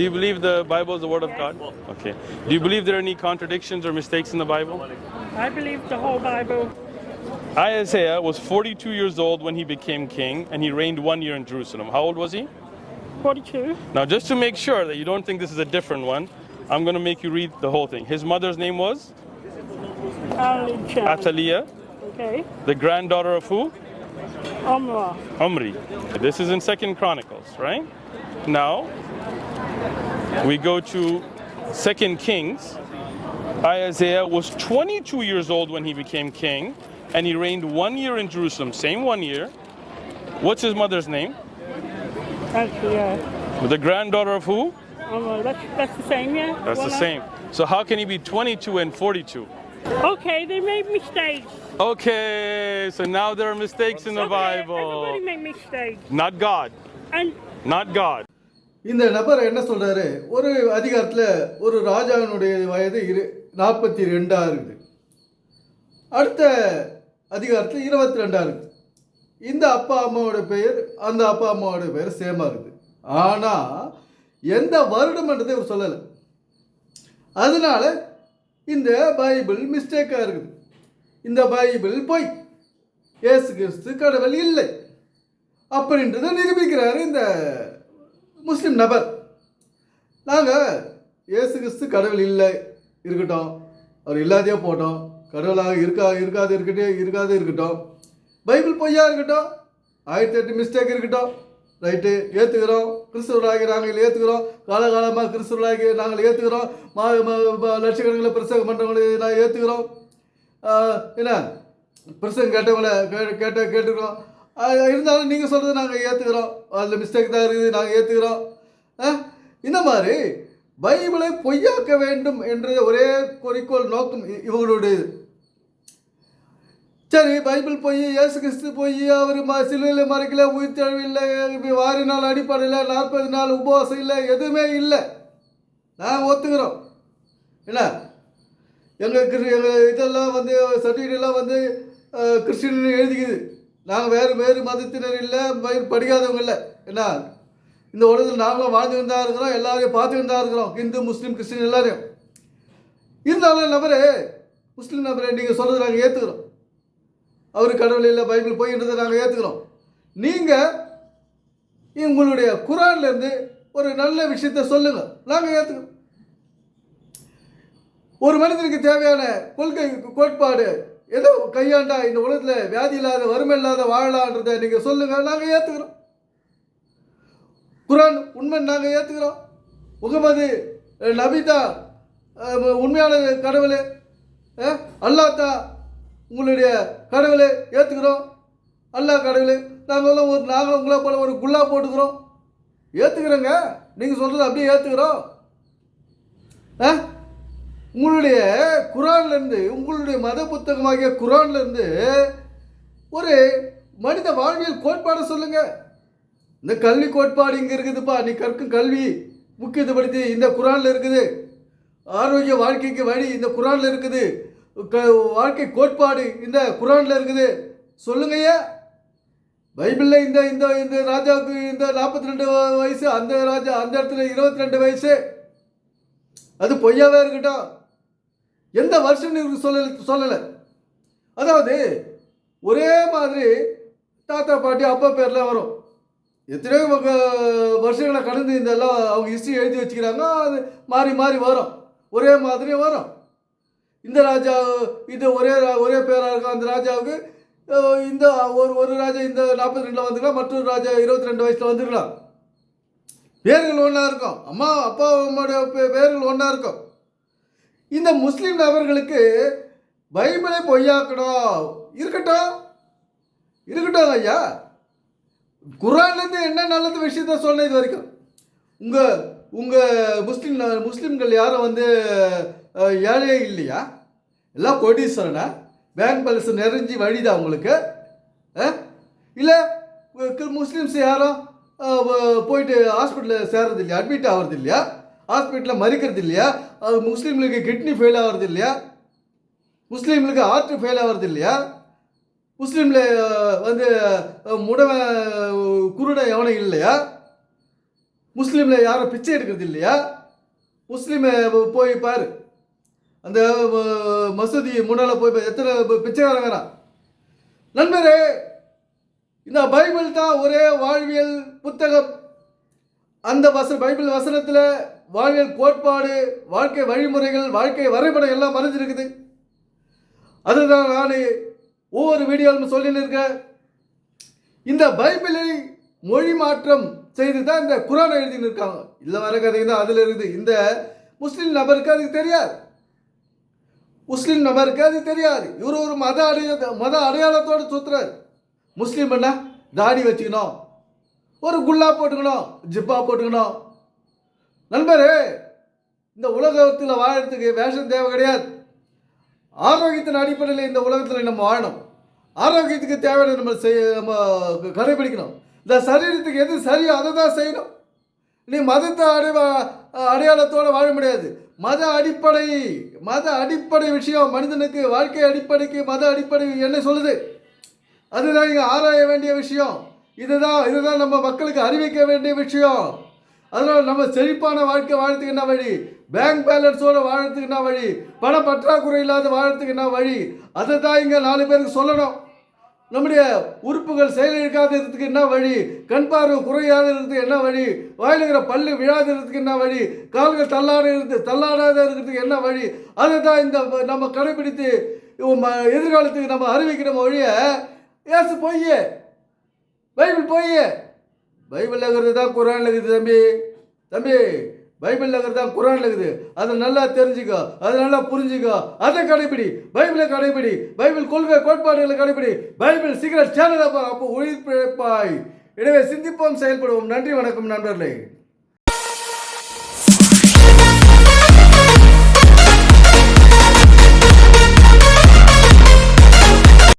Do you believe the Bible is the Word of God? Okay. Do you believe there are any contradictions or mistakes in the Bible? I believe the whole Bible. Isaiah was 42 years old when he became king, and he reigned one year in Jerusalem. How old was he? 42. Now, just to make sure that you don't think this is a different one, I'm going to make you read the whole thing. His mother's name was child. Okay. the granddaughter of who? Omra. Omri. This is in Second Chronicles, right? Now we go to Second Kings. Isaiah was 22 years old when he became king, and he reigned one year in Jerusalem. Same one year. What's his mother's name? Actually, yeah. The granddaughter of who? Oh, Omra. That's, that's the same, yeah? That's the same. So how can he be 22 and 42? Okay, they made mistakes. Okay, so now there are mistakes in the Okay, Bible. Everybody make mistakes. Not God. And Not God. இந்த நபர் என்ன சொல்கிறாரு ஒரு அதிகாரத்தில் ஒரு ராஜாவினுடைய வயது இரு நாற்பத்தி ரெண்டாக இருக்குது. அடுத்த அதிகாரத்தில் இருபத்தி ரெண்டாக இருக்குது. இந்த அப்பா அம்மாவோட பெயர் அந்த அப்பா அம்மாவோட பெயர் சேமாக இருக்குது. ஆனால் எந்த வருடம்ன்றதை இவர் சொல்லலை. அதனால இந்த பைபிள் மிஸ்டேக்காக இருக்குது. இந்த பைபிள் பொய். ஏசு கிறிஸ்து கடவுள் இல்லை. அப்படின்றத நிரூபிக்கிறாரு இந்த முஸ்லீம் நபர். நாங்கள் ஏசு கிறிஸ்து கடவுள் இல்லை இருக்கட்டும். அவர் இல்லாதையே போட்டோம். கடவுளாக இருக்கா இருக்காது இருக்கட்டும் இருக்காது இருக்கட்டும். பைபிள் பொய்யா இருக்கட்டும். ஆயிரத்தி எட்டு மிஸ்டேக் இருக்கட்டும். ரைட்டு ஏற்றுக்கிறோம் கிறிஸ்துவராகி நாங்கள் ஏற்றுக்கிறோம் காலகாலமாக கிறிஸ்துவராகி நாங்கள் ஏற்றுக்கிறோம் மா லட்சக்கணக்கில் பிரசங்கம் பண்ணுறவங்களை நான் ஏற்றுக்கிறோம் என்ன? பிரசங்கம் கேட்டவங்கள கே கேட்ட கேட்டுக்கிறோம். இருந்தாலும் நீங்கள் சொல்கிறது நாங்கள் ஏற்றுக்கிறோம் அதில் மிஸ்டேக் தான் இருக்குது நாங்கள் ஏற்றுக்கிறோம் இந்த மாதிரி பைபிளை பொய்யாக்க வேண்டும் என்ற ஒரே குறிக்கோள் நோக்கம் இ- இவங்களுடையது. சரி பைபிள் போய் இயேசு கிறிஸ்து போய் அவர் ம சிலுவையில் மறைக்கல உயிர் தழுவில்லை வாரி நாள் அடிப்படையில் நாற்பது நாள் உபவாசம் இல்லை எதுவுமே இல்லை. நாங்கள் ஒத்துக்கிறோம். என்ன? எங்கள் கிறிஸ்டி எங்கள் இதெல்லாம் வந்து சர்டிஃபிகேட்லாம் வந்து கிறிஸ்டின் எழுதிக்குது. நாங்கள் வேறு வேறு மதத்தினர் இல்லை பைபிள் படிக்காதவங்க இல்லை. என்ன? இந்த உலகத்தில் நாங்களும் வாழ்ந்துக்கிட்டு தான் இருக்கிறோம் எல்லாரையும் பார்த்துக்கிட்டு தான் இருக்கிறோம். இந்து முஸ்லீம் கிறிஸ்டின் எல்லாரையும். இருந்தாலும் நபரே? முஸ்லீம் நபரே நீங்கள் சொல்கிறது நாங்கள் ஏற்றுக்கிறோம் அவர் கடவுள் இல்லை பைபிள் போயின்றதை நாங்கள் ஏற்றுக்கிறோம் நீங்கள் உங்களுடைய குரான்லேருந்து ஒரு நல்ல விஷயத்தை சொல்லுங்கள் நாங்கள் ஏற்றுக்கிறோம் ஒரு மனிதனுக்கு தேவையான கொள்கை கோட்பாடு ஏதோ கையாண்டா இந்த உலகத்தில் வியாதி இல்லாத வறுமை இல்லாத வாழலான்றதை நீங்கள் சொல்லுங்கள் நாங்கள் ஏற்றுக்கிறோம் குரான் உண்மை நாங்கள் ஏற்றுக்கிறோம் முகமது நபிதா உண்மையான கடவுள் அல்லாத்தா உங்களுடைய கடவுளை ஏற்றுக்கிறோம் அல்லாஹ் கடவுள் நாங்களும் ஒரு நாங்களும் உங்களை போல ஒரு குல்லா போட்டுக்கிறோம். ஏற்றுக்கிறோங்க நீங்கள் சொல்கிறது அப்படியே ஏற்றுக்கிறோம் ஆ உங்களுடைய குரான்லேருந்து உங்களுடைய மத புத்தகமாகிய குரான்லேருந்து ஒரு மனித வாழ்வியல் கோட்பாடை சொல்லுங்கள் இந்த கல்வி கோட்பாடு இங்கே இருக்குதுப்பா. நீ கற்கும் கல்வி முக்கியத்துவப்படுத்தி இந்த குரானில் இருக்குது. ஆரோக்கிய வாழ்க்கைக்கு வழி இந்த குரானில் இருக்குது. க வாழ்க்கை கோட்பாடு இந்த குரானில் இருக்குது. சொல்லுங்கய்யா பைபிளில் இந்த இந்த இந்த ராஜாவுக்கு இந்த நாற்பத்தி ரெண்டு வயசு அந்த ராஜா அந்த இடத்துல இருபத்தி ரெண்டு வயசு. அது பொய்யாவே இருக்கட்டும். எந்த வருஷம் சொல்ல சொல்லலை அதாவது ஒரே மாதிரி தாத்தா பாட்டி அப்பா பேர்லாம் வரும். எத்தனையோ வருஷங்களை கடந்து இந்த எல்லாம் அவங்க ஹிஸ்ட்ரி எழுதி வச்சுக்கிறாங்க அது மாறி மாறி வரும். ஒரே மாதிரி வரும். இந்த ராஜா இது ஒரே ரா- ஒரே பேராக இருக்கும் அந்த ராஜாவுக்கு இந்த ஒரு ஒரு ராஜா இந்த நாற்பத்தி ரெண்டில் வந்துருக்கலாம் மற்றொரு ராஜா இருபத்தி ரெண்டு வயசில் வந்துருக்கலாம். பேர்கள் ஒன்றா இருக்கும். அம்மா அப்பா அம்மாவுடைய பே- பேர்கள் ஒன்றா இருக்கும். இந்த முஸ்லீம் நபர்களுக்கு பைபிளை பொய்யாக்கணும் இருக்கட்டும். இருக்கட்டும் ஐயா. குரான்லேருந்து என்ன நல்லது விஷயத்த சொன்ன இது வரைக்கும்? உங்கள் உங்கள் முஸ்லீம் முஸ்லீம்கள் யாரும் வந்து ஏழையே இல்லையா? எல்லாம் கோடீஸ்வரனா? பேங்க் பேலன்ஸ் நிறைஞ்சி வழிதா உங்களுக்கு? இல்லை முஸ்லீம்ஸ் யாரும் போயிட்டு ஹாஸ்பிட்டலில் சேர்றது இல்லையா? அட்மிட் ஆகிறது இல்லையா? ஹாஸ்பிட்டலில் மறிக்கிறது இல்லையா? அது முஸ்லீம்களுக்கு கிட்னி ஃபெயில் ஆகிறது இல்லையா? முஸ்லீம்களுக்கு ஹார்ட் ஃபெயில் ஆகிறது இல்லையா? முஸ்லீமில் வந்து முடவை முடவன் எவனை எவனும் இல்லையா? முஸ்லீமில் யாரும் பிச்சை எடுக்கிறது இல்லையா? முஸ்லீமை போய் பாரு. அந்த மசூதி முன்னால் போய் எத்தனை பி- பிச்சைக்காரங்கிறான் நண்பரே இந்த பைபிள் தான் ஒரே வாழ்வியல் புத்தகம். அந்த வச பைபிள் வசனத்தில் வாழ்வியல் கோட்பாடு வாழ்க்கை வழிமுறைகள் வாழ்க்கை வரைபடம் எல்லாம் மறைஞ்சிருக்குது. அதுதான் நான் ஒவ்வொரு வீடியோவிலும் சொல்லின்னு இருக்கேன் இந்த பைபிளை மொழி மாற்றம் செய்து தான் இந்த குரானை எழுதின்னு இருக்காங்க இல்லை வர கதை தான் அதில் இருக்குது. இந்த முஸ்லீம் நபருக்கு அது தெரியாது. முஸ்லீம் நபருக்கு அது தெரியாது. இவர் ஒரு மத அடைய மத அடையாளத்தோடு சுற்றுறார் முஸ்லீம் என்ன? தாடி வச்சுக்கணும். ஒரு குல்லா போட்டுக்கணும். ஜிப்பா போட்டுக்கணும். நண்பரே இந்த உலகத்தில் வாழறதுக்கு வேஷம் தேவை கிடையாது. ஆரோக்கியத்தின் அடிப்படையில் இந்த உலகத்தில் நம்ம வாழணும். ஆரோக்கியத்துக்கு தேவையான நம்ம செய்ய நம்ம கடைபிடிக்கணும். இந்த சரீரத்துக்கு எது சரியோ அதை தான் செய்யணும். நீ மதத்தை அடை அடையாளத்தோடு வாழ முடியாது. மத அடிப்படை மத அடிப்படை விஷயம் மனிதனுக்கு வாழ்க்கை அடிப்படைக்கு மத அடிப்படை என்ன சொல்லுது? அதுதான் இங்கே ஆராய வேண்டிய விஷயம். இதுதான் இதுதான் நம்ம மக்களுக்கு அறிவிக்க வேண்டிய விஷயம். அதனால் நம்ம செழிப்பான வாழ்க்கை வாழறதுக்கு என்ன வழி? பேங்க் பேலன்ஸோட வாழறதுக்கு என்ன வழி? பண பற்றாக்குறை இல்லாத வாழறதுக்கு என்ன வழி? அதை தான் இங்கே நாலு பேருக்கு சொல்லணும். நம்முடைய உறுப்புகள் செயலிழக்காத இருக்கிறதுக்கு என்ன வழி? கண் பார்வை குறையாத இருக்கிறதுக்கு என்ன வழி? வாயிலுகிற பல்லு விழாத இருக்கிறதுக்கு என்ன வழி? கால்கள் தள்ளாட இருந்து தள்ளாடாத இருக்கிறதுக்கு என்ன வழி? அதை தான் இந்த நம்ம கடைபிடித்து ம- எதிர்காலத்துக்கு நம்ம அறிவிக்கிற மொழியை ஏசு பொய் பைபிள் பொய் பைபிளில் இருக்கிறது தான் குரான் இருக்குது தம்பி. தம்பி பைபிளில் இருக்கிறது தான் குரான் இருக்குது அதை நல்லா தெரிஞ்சுக்கோ அதை நல்லா புரிஞ்சுக்கோ. அதை கடைபிடி பைபிளை கடைபிடி பைபிள் கொள்கை கோட்பாடுகளை கடைபிடி பைபிள் சீக்கிரம் சேனலை அப்போ உயிர் பிழைப்பாய் எனவே சிந்திப்போம் செயல்படுவோம். நன்றி வணக்கம் நண்பர்களே.